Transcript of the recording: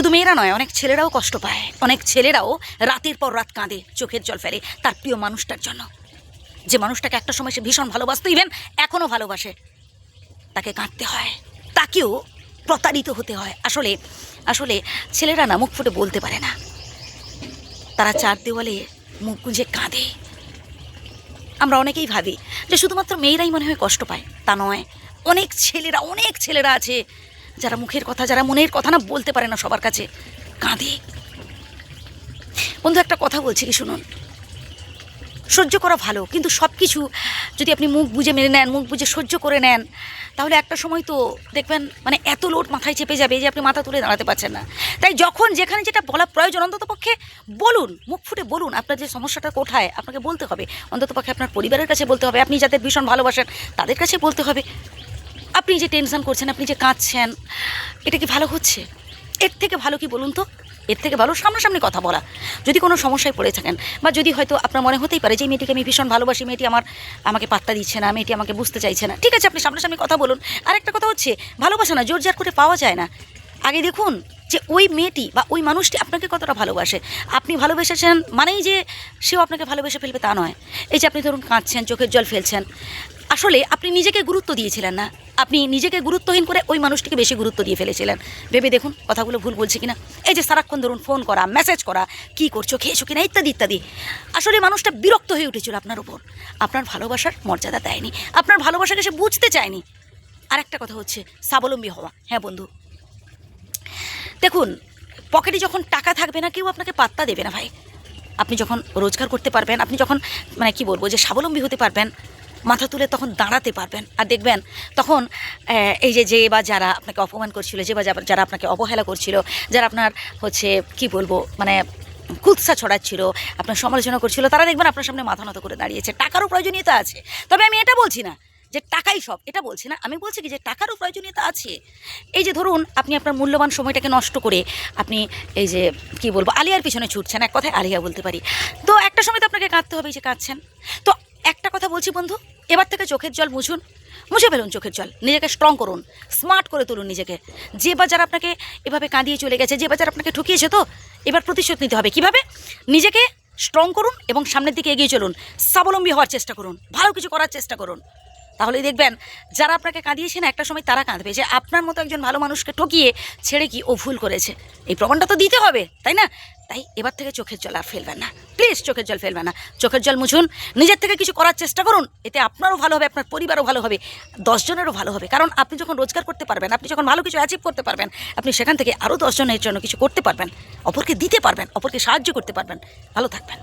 শুধু মেয়েরা নয়, অনেক ছেলেরাও কষ্ট পায়। অনেক ছেলেরাও রাতের পর রাত কাঁদে, চোখের জল ফেলে তার প্রিয় মানুষটার জন্য। যে মানুষটাকে একটা সময় সে ভীষণ ভালোবাসতো ইভেন এখনও ভালোবাসে, তাকে কাঁদতে হয়, তাকেও প্রতারিত হতে হয়। আসলে আসলে ছেলেরা না মুখ ফুটে বলতে পারে না। তারা চার দেওয়ালে মুখ গুঁজে কাঁদে। আমরা অনেকেই ভাবি যে শুধুমাত্র মেয়েরাই মনে হয় কষ্ট পায়। তা নয়, অনেক ছেলেরা অনেক ছেলেরা আছে যারা মুখের কথা, যারা মনের কথা না বলতে পারে না সবার কাছে, কাঁদে। বন্ধু, একটা কথা বলছি কি শুনুন। সহ্য করা ভালো, কিন্তু সব কিছু যদি আপনি মুখ বুঝে মেনে নেন, মুখ বুঝে সহ্য করে নেন, তাহলে একটা সময় তো দেখবেন মানে এত লোড মাথায় চেপে যাবে যে আপনি মাথা তুলে দাঁড়াতে পারছেন না। তাই যখন যেখানে যেটা বলা প্রয়োজন, অন্তত পক্ষে বলুন, মুখ ফুটে বলুন, আপনার যে সমস্যাটা কোথায়, আপনাকে বলতে হবে। অন্তত পক্ষে আপনার পরিবারের কাছে বলতে হবে, আপনি যাদের ভীষণ ভালোবাসেন, তাদের কাছে বলতে হবে। আপনি যে টেনশন করছেন, আপনি যে কাঁদছেন, এটা কি ভালো হচ্ছে? এর থেকে ভালো কি বলুন তো? এর থেকে ভালো সামনাসামনি কথা বলা। যদি কোনো সমস্যায় পড়ে থাকেন বা যদি হয়তো আপনার মনে হতেই পারে যে মেয়েটিকে আমি ভীষণ ভালোবাসি, মেয়েটি আমার, আমাকে পাত্তা দিচ্ছে না, মেয়েটি আমাকে বুঝতে চাইছে না। ঠিক আছে, আপনি সামনাসামনি কথা বলুন। আরেকটা কথা হচ্ছে, ভালোবাসা না, জোর জার করে পাওয়া যায় না। আগে দেখুন যে, ওই মেয়েটি বা ওই মানুষটি আপনাকে কতটা ভালোবাসে। আপনি ভালোবেসেছেন মানেই যে, সেও আপনাকে ভালোবেসে ফেলবে তা নয়। এই যে আপনি ধরুন কাঁদছেন, চোখের জল ফেলছেন। আসলে আপনি নিজেকে গুরুত্ব দিয়েছিলেন না। আপনি নিজেকে গুরুত্বহীন করে ওই মানুষটিকে বেশি গুরুত্ব দিয়ে ফেলেছিলেন। ভেবে দেখুন, কথাগুলো ভুল বলছি কিনা? এই যে, সারাক্ষণ ধরুন ফোন করা মেসেজ করা, কি করছ, খেয়েছো কিনা, ইত্যাদি ইত্যাদি। আসলে মানুষটা বিরক্ত হয়ে উঠেছিল আপনার উপর। আপনার ভালোবাসার মর্যাদা দেয়নি। আপনার ভালোবাসাকে সে বুঝতে চায়নি। আর একটা কথা হচ্ছে, স্বাবলম্বী হওয়া। হ্যাঁ বন্ধু। দেখুন, পকেটে যখন টাকা থাকবে না, কেউ আপনাকে পাত্তা দেবে না, ভাই। আপনি যখন রোজগার করতে পারবেন, আপনি যখন মানে কি বলব, যে স্বাবলম্বী হতে পারবেন মাথা তুলে তখন দাঁড়াতে পারবেন। আর দেখবেন, তখন এই যে যে বা যারা আপনাকে অপমান করছিল, যে বা যারা- আপনাকে অবহেলা করছিল, যারা আপনার হচ্ছে, কি বলব মানে কুৎসা ছড়াচ্ছিল, আপনার সমালোচনা করছিল, তারা দেখবেন আপনার সামনে মাথা নত করে দাঁড়িয়েছে। টাকারও প্রয়োজনীয়তা আছে। তবে আমি এটা বলছি না যে টাকাই সব। এটা বলছি না, আমি বলছি কি যে টাকারও প্রয়োজনীয়তা আছে। এই যে ধরুন, আপনি আপনার মূল্যবান সময়টাকে নষ্ট করে আপনি এই যে, কি বলব, আলিয়ার পিছনে ছুটছেন। এক কথায় আলিয়া বলতে পারি। তো একটা সময় তো আপনাকে কাঁদতে হবে যে কাঁদছেন। তো কথা বলছি বন্ধু? এবার থেকে চোখের জল মুছুন। মুছে ফেলুন চোখের জল। নিজেকে স্ট্রং করুন। স্মার্ট করে তুলুন নিজেকে। যে বা যারা আপনাকে এভাবে কাঁদিয়ে চলে গেছে, যে বা যারা আপনাকে ঠকিয়েছে তো, এবার প্রতিশোধ নিতে হবে। কীভাবে? নিজেকে স্ট্রং করুন এবং সামনের দিকে এগিয়ে চলুন। স্বাবলম্বী হওয়ার চেষ্টা করুন। ভালো কিছু করার চেষ্টা করুন। তাহলেই দেখবেন, যারা আপনাকে কাঁদিয়েছে না, একটা সময় তারা কাঁদবে যে আপনার মতো একজন ভালো মানুষকে ঠকিয়ে ছেড়ে কি ও ভুল করেছে। এই প্রমাণটা তো দিতে হবে, তাই না? তাই এবার থেকে চোখের জল আর ফেলবেন না। প্লিজ চোখের জল ফেলবেন না। চোখের জল মুছুন, নিজের থেকে কিছু করার চেষ্টা করুন, এতে আপনারও ভালো হবে, আপনার পরিবারও ভালো হবে দশজনেরও ভালো হবে। কারণ আপনি যখন রোজগার করতে পারবেন, আপনি যখন ভালো কিছু অ্যাচিভ করতে পারবেন, আপনি সেখান থেকে আরও দশজনের জন্য কিছু করতে পারবেন, অপরকে দিতে পারবেন, অপরকে সাহায্য করতে পারবেন। ভালো থাকবেন।